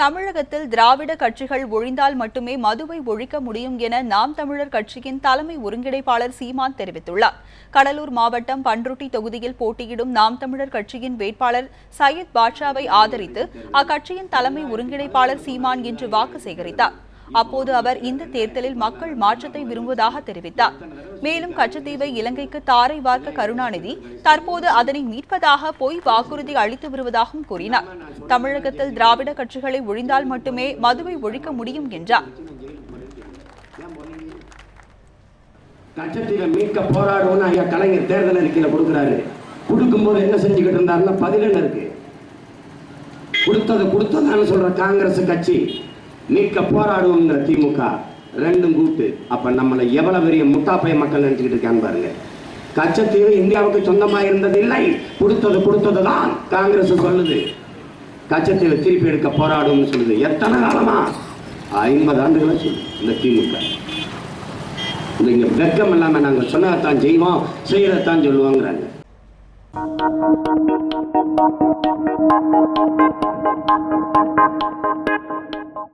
தமிழகத்தில் திராவிட கட்சிகள் ஒழிந்தால் மட்டுமே மதுவை ஒழிக்க முடியும் என நாம் தமிழர் கட்சியின் தலைமை ஒருங்கிணைப்பாளர் சீமான் தெரிவித்துள்ளார். கடலூர் மாவட்டம் பன்ருட்டி தொகுதியில் போட்டியிடும் நாம் தமிழர் கட்சியின் வேட்பாளர் சையத் பாட்ஷாவை ஆதரித்து அக்கட்சியின் தலைமை ஒருங்கிணைப்பாளர் சீமான் இன்று வாக்கு சேகரித்தார். அப்போது அவர் இந்த தேர்தலில் மக்கள் மாற்றத்தை விரும்புவதாக தெரிவித்தார். மேலும் கச்சத்தீவை இலங்கைக்கு தாரை வார்க்க கருணாநிதி தற்போது அதனை மீட்பதாக பொய் வாக்குறுதி அளித்து வருவதாகவும் கூறினார். தமிழகத்தில் திராவிட கட்சிகளை ஒழிந்தால் மட்டுமே மதுவை ஒழிக்க முடியும் என்றார். கச்சத்தீவை மீட்க போராடுவோம்னு ஐயா கலைஞர் தேர்தல் அறிக்கையில கொடுக்குறாரு. கொடுக்கும்போது என்ன செஞ்சுக்கிட்டு இருந்தாருன்னா பதில் இருக்கு? கொடுத்தது கொடுத்ததான்னு சொல்ற காங்கிரஸ் கட்சி மீட்க போராடுவோங்கிற திமுக. ரெண்டும் கூட்டு. அப்ப நம்மளை எவ்வளவு பெரிய முட்டாப்பைய மக்கள் நினைச்சுக்கிட்டு இருக்கான்னு பாருங்க. கச்சத்தீவு இந்தியாவுக்கு சொந்தமா இருந்தது இல்லை கொடுத்தது கொடுத்தது தான் காங்கிரஸ் சொல்லுது. கச்சத்தீவை திருப்பி எடுக்க போராடும்னு சொல்லுது. எத்தனை காலமா? ஐம்பது ஆண்டுகளா சொல்லுது இந்த திமுக. நீங்க வெக்கம் இல்லாம நாங்க சொன்னதான் செய்வோம் செய்யறதான் சொல்லுவாங்கிறாங்க.